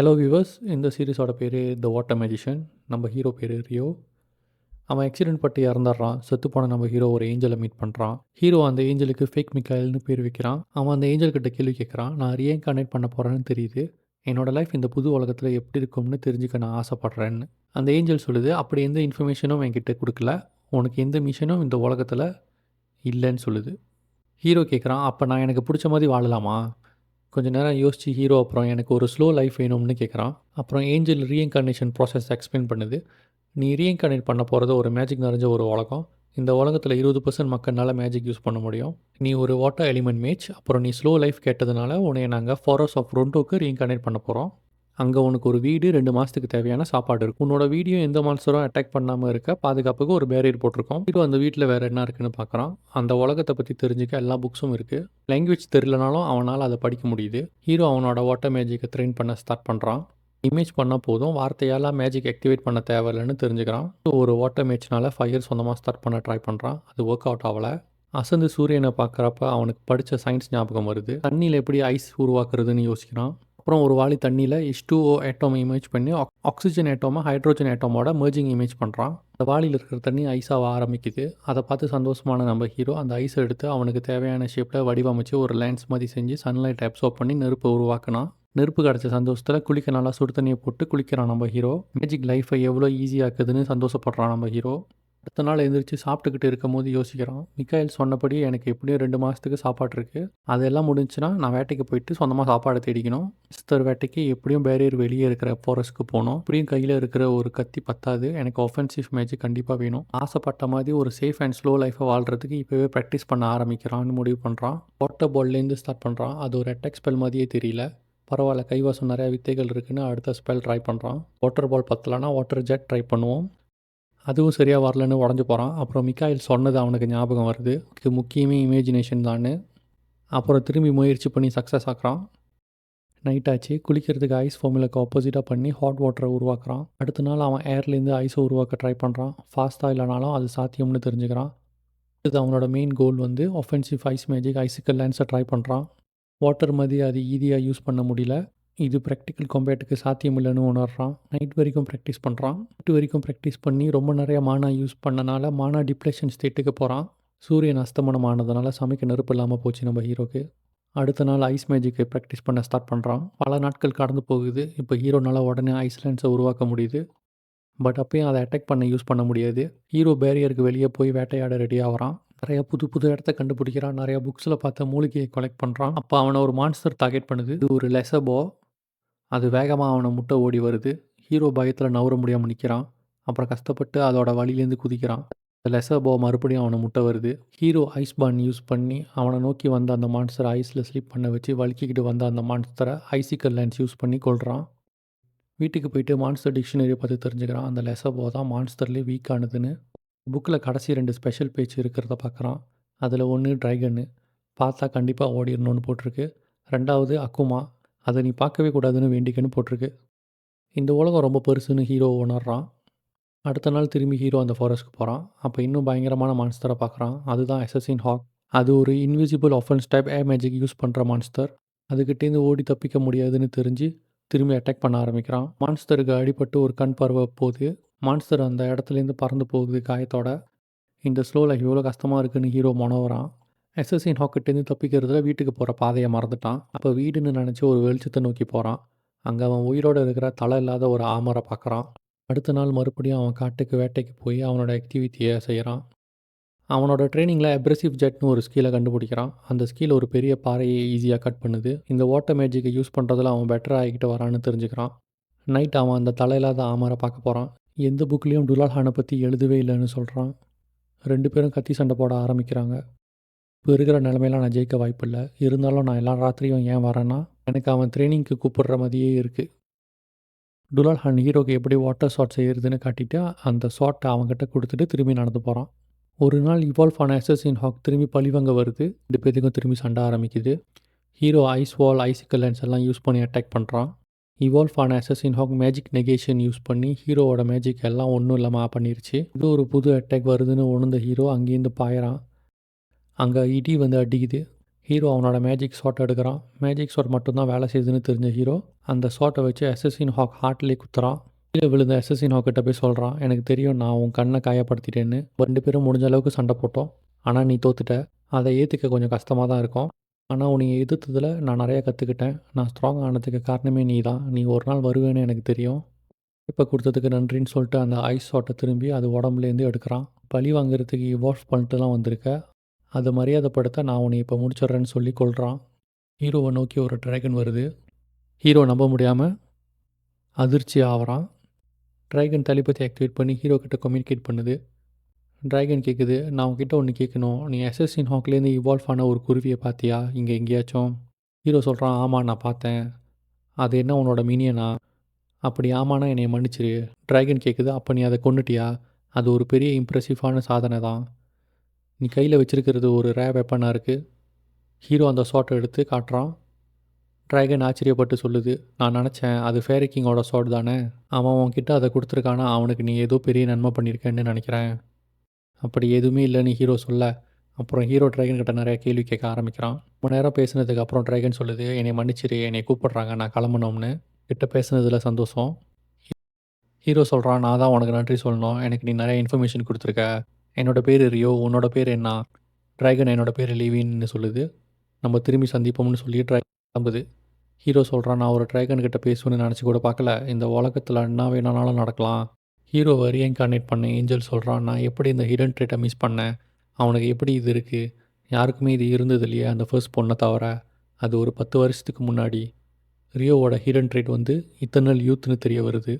Hello viewers இந்த சீரீஸோட பேர் த வாட்டர் மேஜிஷியன் நம்ம ஹீரோ பேர் ரியோ அவன் ஆக்சிடென்ட் பட்டு இறந்துடுறான். செத்து போன நம்ம ஹீரோ ஒரு ஏஞ்சலை மீட் பண்ணுறான் ஹீரோ அந்த ஏஞ்சலுக்கு ஃபேக் மிக்காயல்னு பேர் வைக்கிறான். அவன் அந்த ஏஞ்சல்கிட்ட கேள்வி கேட்குறான் நான் ரியன் கனெக்ட் பண்ண போகிறேன்னு தெரியுது. என்னோடய லைஃப் இந்த புது உலகத்தில் எப்படி இருக்கும்னு தெரிஞ்சுக்க நான் ஆசைப்பட்றேன்னு. அந்த ஏஞ்சல் சொல்லுது அப்படி எந்த இன்ஃபர்மேஷனும் என்கிட்ட கொடுக்கல. உனக்கு எந்த மிஷனும் இந்த உலகத்தில் இல்லைன்னு சொல்லுது. ஹீரோ கேட்குறான் அப்போ நான் எனக்கு பிடிச்ச மாதிரி வாழலாமா? கொஞ்ச நேரம் யோசிச்சு ஹீரோ அப்புறம் எனக்கு ஒரு ஸ்லோ லைஃப் வேணும்னு கேட்குறான் அப்புறம் ஏஞ்சல் ரீஇன்கார்னேஷன் ப்ராசஸ் எக்ஸ்பிளைன் பண்ணுது. நீ ரீஇன்கார்னேட் பண்ண போகிறது ஒரு மேஜிக் நிறைஞ்ச ஒரு உலகம். இந்த உலகத்தில் இருபது பர்சன்ட் மக்கள்னால மேஜிக் யூஸ் பண்ண முடியும். நீ ஒரு வாட்டர் எலிமெண்ட் மேட்ச் அப்புறம் நீ ஸ்லோ லைஃப் கேட்டதுனால உன்னை நாங்கள் ஃபாரஸ்ட் ஆஃப் ரொண்டோக்கு ரீஇன்கார்னேட் பண்ண போகிறோம் அங்கே உனக்கு ஒரு வீடு ரெண்டு மாதத்துக்கு தேவையான சாப்பாடு இருக்கும் உன்னோட வீடியோ எந்த மான்சரும் அட்டாக் பண்ணாமல் இருக்க பாதுகாப்புக்கு ஒரு பேரியர் போட்டிருக்கோம். இப்போ அந்த வீட்டில் வேறு என்ன இருக்குன்னு பார்க்குறான் அந்த உலகத்தை பற்றி தெரிஞ்சுக்க எல்லா புக்ஸும் இருக்குது லாங்குவேஜ் தெரியலனாலும் அவனால் அதை படிக்க முடியுது. ஹீரோ அவனோட வாட்டர் மேஜிக்கை ட்ரெயின் பண்ண ஸ்டார்ட் பண்ணுறான் இமேஜ் பண்ணால் போதும். வார்த்தையால் மேஜிக் ஆக்டிவேட் பண்ண தேவையில்லைன்னு தெரிஞ்சுக்கிறான். ஒரு வாட்டர் மேட்ச்னால ஃபயர் சொந்தமாக ஸ்டார்ட் பண்ண ட்ரை பண்ணுறான் அது ஒர்க் அவுட் ஆகலை அசந்து சூரியனை பார்க்குறப்ப அவனுக்கு படித்த சயின்ஸ் ஞாபகம் வருது. தண்ணியில் எப்படி ஐஸ் உருவாக்குறதுன்னு யோசிக்கிறான். அப்புறம் ஒரு வாளி தண்ணியில் எச் டூ ஓ ஏட்டோமை இமேஜ் பண்ணி ஆக்சிஜன் ஏட்டோமை ஹைட்ரோஜன் ஏட்டோமோட மர்ஜிங் இமேஜ் பண்ணுறான் அந்த வாளியில் இருக்கிற தண்ணி ஐஸாக ஆரம்பிக்குது. அதை பார்த்து சந்தோஷமான நம்ம ஹீரோ அந்த ஐஸை எடுத்து அவனுக்கு தேவையான ஷேப்பில் வடிவமைச்சு ஒரு லேண்ட்ஸ் மாதிரி செஞ்சு சன்லைட் அப்சர்வ் பண்ணி நெருப்பு உருவாக்கினான். நெருப்பு கிடச்ச சந்தோஷத்தில் குளிக்க நல்லா சுடு தண்ணியை போட்டு குளிக்கிறான் நம்ம ஹீரோ மேஜிக் லைஃப்பை எவ்வளோ ஈஸியாக்குதுன்னு சந்தோஷப்படுறான் நம்ம ஹீரோ அடுத்த நாள் எழுந்திரிச்சு சாப்பிட்டுக்கிட்டு இருக்கும் போது யோசிக்கிறான் மிக்காயில் சொன்னபடி எனக்கு எப்படியும் ரெண்டு மாதத்துக்கு சாப்பாடு இருக்குது அதெல்லாம் முடிஞ்சுன்னா நான் வேட்டைக்கு போயிட்டு சொந்தமாக சாப்பாடு தேடிக்கணும். சிஸ்டர் வேட்டைக்கு எப்படியும் பேரியர் வெளியே இருக்கிற ஃபாரஸ்ட்க்கு போகணும். இப்படியும் கையில் இருக்கிற ஒரு கத்தி பத்தாது. எனக்கு ஒஃபென்சிவ் மேட்ச் கண்டிப்பாக வேணும். ஆசைப்பட்ட மாதிரி ஒரு சேஃப் அண்ட் ஸ்லோ லைஃப்பை வாழ்கிறதுக்கு இப்போவே ப்ராக்டிஸ் பண்ண ஆரம்பிக்கிறான்னு முடிவு பண்ணுறான் வாட்டர் பால்லேருந்து ஸ்டார்ட் பண்ணுறான் அது ஒரு அட்டாக் ஸ்பெல் மாதிரியே தெரியல. பரவாயில்ல கைவாசம் நிறையா வித்தைகள் இருக்குன்னு அடுத்த ஸ்பெல் ட்ரை பண்ணுறான் வாட்டர் பால் பத்தலைன்னா வாட்டர் ஜெட் ட்ரை பண்ணுவோம். அதுவும் சரியாக வரலன்னு உடஞ்சி போகிறான் அப்புறம் மிக்காயில் சொன்னது அவனுக்கு ஞாபகம் வருது. இது முக்கியமே இமேஜினேஷன் தான்னு. அப்புறம் திரும்பி முயற்சி பண்ணி சக்ஸஸ் ஆக்குறான். நைட் ஆச்சு. குளிக்கிறதுக்கு ஐஸ் ஃபார்முலாக்கு ஆப்போசிட்டாக பண்ணி ஹாட் வாட்டரை உருவாக்குறான். அடுத்த நாள் அவன் ஏர்லேருந்து ஐஸை உருவாக்க ட்ரை பண்ணுறான் ஃபாஸ்ட்டாக இல்லைனாலும் அது சாத்தியம்னு தெரிஞ்சுக்கிறான். இது அவனோட மெயின் கோல் வந்து ஒஃபென்சிவ் ஐஸ் மேஜிக் ஐசிக்கல் லேன்ஸை ட்ரை பண்ணுறான் வாட்டர் மாதிரி அது ஈஸியாக யூஸ் பண்ண முடியல. இது ப்ராக்டிக்கல் காம்பேட்டுக்கு சாத்தியம் இல்லைன்னு உணர்றான். நைட் வரைக்கும் ப்ராக்டிஸ் பண்ணுறான் நைட் வரைக்கும் ப்ராக்டிஸ் பண்ணி ரொம்ப நிறைய மானா யூஸ் பண்ணனால மானா டிப்ரெஷன் ஸ்டேட்டுக்கு போகிறான் சூரியன் அஸ்தமனம் ஆனதுனால சமைக்க நெருப்பு இல்லாமல் போச்சு நம்ம ஹீரோக்கு அடுத்த நாள் ஐஸ் மேஜிக்கை ப்ராக்டிஸ் பண்ண ஸ்டார்ட் பண்ணுறான் பல நாட்கள் கடந்து போகுது. இப்போ ஹீரோனால உடனே ஐஸ்லேண்ட்ஸை உருவாக்க முடியுது. பட் அப்பயும் அதை அட்டாக் பண்ண யூஸ் பண்ண முடியாது. ஹீரோ பேரியருக்கு வெளியே போய் வேட்டையாட ரெடி ஆகிறான். நிறைய புது புது இடத்த கண்டுபிடிக்கிறான். நிறைய புக்ஸில் பார்த்த மூலிகையை கலெக்ட் பண்ணுறான் அப்போ அவனை ஒரு மான்ஸ்டர் டார்கெட் பண்ணுது. இது ஒரு லெசபோ அது வேகமாக அவனை முட்டை ஓடி வருது. ஹீரோ பயத்தில் நவர முடியாமல் நிற்கிறான் அப்புறம் கஷ்டப்பட்டு அதோட வழியிலேருந்து குதிக்கிறான். லெசபோ மறுபடியும் அவனை முட்டை வருது. ஹீரோ ஐஸ் பான் யூஸ் பண்ணி அவனை நோக்கி வந்த அந்த மான்ஸ்டரை ஐஸில் ஸ்லீப் பண்ண வச்சு வலுக்கிக்கிட்டு வந்த அந்த மான்ஸ்டரை ஐசிக்கல் லேன்ஸ் யூஸ் பண்ணி கொள்கிறான் வீட்டுக்கு போயிட்டு மான்ஸ்டர் டிக்ஷனரியை பார்த்து தெரிஞ்சுக்கிறான். அந்த லெசபோ தான் மான்ஸ்டர்லேயே வீக் ஆனதுன்னு. புக்கில் கடைசி ரெண்டு ஸ்பெஷல் பேஜ் இருக்கிறத பார்க்குறான். அதில் ஒன்று ட்ரைகன்னு பார்த்தா கண்டிப்பாக ஓடிடணும்னு போட்டிருக்கு. ரெண்டாவது அக்குமா. அதை நீ பார்க்கவே கூடாதுன்னு வேண்டிக்கன்னு போட்டிருக்கு. இந்த உலகம் ரொம்ப பெருசுன்னு ஹீரோ உணர்றான். அடுத்த நாள் திரும்பி ஹீரோ அந்த ஃபாரஸ்ட்க்கு போகிறான் அப்போ இன்னும் பயங்கரமான மான்ஸ்டரை பார்க்குறான். அதுதான் எஸ்எஸ்இன் ஹாக் அது ஒரு invisible offence type a magic use பண்ணுற மான்ஸ்டர் அதுக்கிட்டேருந்து ஓடி தப்பிக்க முடியாதுன்னு தெரிஞ்சு திரும்பி அட்டாக் பண்ண ஆரம்பிக்கிறான். மான்ஸ்டருக்கு அடிபட்டு ஒரு கண் பருவ போகுது மான்ஸ்டர் அந்த இடத்துலேருந்து பறந்து போகுது காயத்தோட. இந்த ஸ்லோ லைஃப் எவ்வளோ கஷ்டமாக இருக்குதுன்னு ஹீரோ மனோவரான் எஸ்எஸ்இன் ஹாக்கிட்டேருந்து தப்பிக்கிறதுல வீட்டுக்கு போகிற பாதையை மறந்துட்டான். அப்போ வீடுன்னு நினச்சி ஒரு வெளிச்சத்தை நோக்கி போகிறான் அங்கே அவன் உயிரோடு இருக்கிற தலை இல்லாத ஒரு ஆமரை பார்க்குறான் அடுத்த நாள் மறுபடியும் அவன் காட்டுக்கு வேட்டைக்கு போய் அவனோட ஆக்டிவிட்டியை செய்கிறான் அவனோட ட்ரைனிங்கில் அப்ரெசிவ் ஜெட்னு ஒரு ஸ்கீலை கண்டுபிடிக்கிறான். அந்த ஸ்கீல் ஒரு பெரிய பாறையை ஈஸியாக கட் பண்ணுது. இந்த வாட்டர் மேஜிக்கை யூஸ் பண்ணுறதுல அவன் பெட்டராக ஆகிக்கிட்டு வரான்னு தெரிஞ்சுக்கிறான். நைட் அவன் அந்த தலை இல்லாத ஆமரை பார்க்க போகிறான் எந்த புக்லேயும் டுலால் ஹானை பற்றி எழுதவே இல்லைன்னு சொல்கிறான் ரெண்டு பேரும் கத்தி சண்டை போட ஆரம்பிக்கிறாங்க. இப்போ இருக்கிற நிலமையில நான் ஜெயிக்க வாய்ப்பில்லை. இருந்தாலும் நான் எல்லா ராத்திரியும் ஏன் வரேன்னா எனக்கு அவன் ட்ரைனிங்க்கு கூப்பிடுற மாதிரியே இருக்குது டுலால் ஹான் ஹீரோக்கு எப்படி வாட்டர் ஷாட் செய்கிறதுன்னு காட்டிட்டு அந்த ஷாட்டை அவங்ககிட்ட கொடுத்துட்டு திரும்பி நடந்து போகிறான் ஒரு நாள் இவால்வ் ஆன அசஸின் ஹாக் திரும்பி பழிவங்க வருது. ரெண்டு பேத்துக்கும் திரும்பி சண்டை ஆரம்பிக்குது. Hero ice wall icicle lens எல்லாம் யூஸ் பண்ணி அட்டாக் பண்ணுறான் இவால்வ் ஆன assassin hawk magic negation use பண்ணி ஹீரோவோட மேஜிக் எல்லாம் ஒன்றும் இல்லாமல் பண்ணிருச்சு. இது ஒரு புது அட்டாக் வருதுன்னு உணர்ந்த ஹீரோ அங்கேருந்து பாயிறான். அங்கே இடி வந்து அடிக்குது. ஹீரோ அவனோட மேஜிக் ஷாட் எடுக்கிறான். மேஜிக் ஷாட் மட்டும்தான் வேலை செய்யுதுன்னு தெரிஞ்ச ஹீரோ அந்த ஷாட்டை வச்சு அசசின் ஹாக் ஹார்ட்லேயே குத்துறான். கீழே விழுந்த அசசின் ஹாக்கிட்ட போய் சொல்கிறான் எனக்கு தெரியும் நான் உன் கண்ணை காயப்படுத்திட்டேன்னு. ரெண்டு பேரும் முடிஞ்ச அளவுக்கு சண்டை போட்டோம். ஆனால் நீ தோத்துட்ட. அதை ஏற்றுக்க கொஞ்சம் கஷ்டமாக தான் இருக்கும். ஆனால் உன்னை எதிர்த்ததில் நான் நிறையா கற்றுக்கிட்டேன் நான் ஸ்ட்ராங் ஆனதுக்கு காரணமே நீ தான். நீ ஒரு நாள் வருவேன்னு எனக்கு தெரியும். இப்போ கொடுத்ததுக்கு நன்றின்னு சொல்லிட்டு அந்த ஐஸ் ஷாட்டை திரும்பி அது உடம்புலேருந்து எடுக்கிறான். பழி வாங்குறதுக்கு இவால்வ் பண்ணிட்டுலாம் வந்திருக்க. அதை மரியாதைப்படுத்த நான் உன்னை இப்போ முடிச்சிடுறேன்னு சொல்லி கொள்கிறான் ஹீரோவை நோக்கி ஒரு ட்ராகன் வருது. ஹீரோ நம்ப முடியாமல் அதிர்ச்சி ஆகிறான் ட்ராகன் தலிபதி ஆக்டிவேட் பண்ணி ஹீரோ கிட்ட கம்யூனிகேட் பண்ணுது. ட்ராகன் கேட்குது நான் உங்ககிட்ட ஒன்று கேட்கணும் நீ எஸ்எஸ்இன் ஹாக்லேருந்து இவால்வ் ஆன ஒரு குருவியை பார்த்தியா இங்கே எங்கேயாச்சும்? ஹீரோ சொல்கிறான் ஆமாம் நான் பார்த்தேன் அது என்ன உன்னோட மீனியனா அப்படி ஆமானா என்னை மன்னிச்சிரு. ட்ராகன் கேட்குது அப்போ நீ அதை கொண்டுட்டியா அது ஒரு பெரிய இம்ப்ரெசிவான சாதனை தான் நீ கையில் வச்சுருக்கிறது ஒரு ரே வெப்பனாக இருக்குது ஹீரோ அந்த ஷாட்டை எடுத்து காட்டுறான். ட்ராகன் ஆச்சரியப்பட்டு சொல்லுது நான் நினச்சேன் அது ஃபேரி கிங்கோட ஷாட் தானே. அவன் உன்கிட்ட அதை கொடுத்துருக்கானா? அவனுக்கு நீ ஏதோ பெரிய நன்மை பண்ணியிருக்கேன்னு நினைக்கிறேன். அப்படி எதுவுமே இல்லைன்னு ஹீரோ சொல்ல. அப்புறம் ஹீரோ ட்ராகன் கிட்ட நிறைய கேள்வி கேட்க ஆரம்பிக்கிறான். ரொம்ப நேரம் பேசினதுக்கு அப்புறம் ட்ராகன் சொல்லுது என்னை மன்னிச்சிரு என்னை கூப்பிட்றாங்க நான் கிளம்பணும்னு. கிட்ட பேசுனதில் சந்தோஷம். ஹீரோ சொல்கிறான் நான் தான் உனக்கு நன்றி சொல்லணும். எனக்கு நீ நிறைய இன்ஃபர்மேஷன் கொடுத்துருக்க. என்னோடய பேர் ரியோ உன்னோட பேர் என்ன? ட்ராகன் என்னோட பேர் லிவின்னு சொல்லுது. நம்ம திரும்பி சந்திப்போம்னு சொல்லி ட்ராகன் கிளம்புது ஹீரோ சொல்கிறான் நான் ஒரு ட்ராகன் கிட்ட பேசுவேன்னு நினச்சி கூட பார்க்கல. இந்த உலகத்தில் என்ன வேணாலும் நடக்கலாம். ஹீரோவை ரீஎன்கார்னேட் பண்ண ஏஞ்சல் சொல்கிறான் நான் எப்படி இந்த ஹிடன் ட்ரேட்டை மிஸ் பண்ணேன்? அவனுக்கு எப்படி இது இருக்குது யாருக்குமே இது இருந்தது இல்லையா அந்த ஃபர்ஸ்ட் பொண்ணை தவிர. அது ஒரு பத்து வருஷத்துக்கு முன்னாடி. ரியோவோட ஹிடன் ட்ரேட் வந்து இத்தனை யூத்னு தெரிய வருது.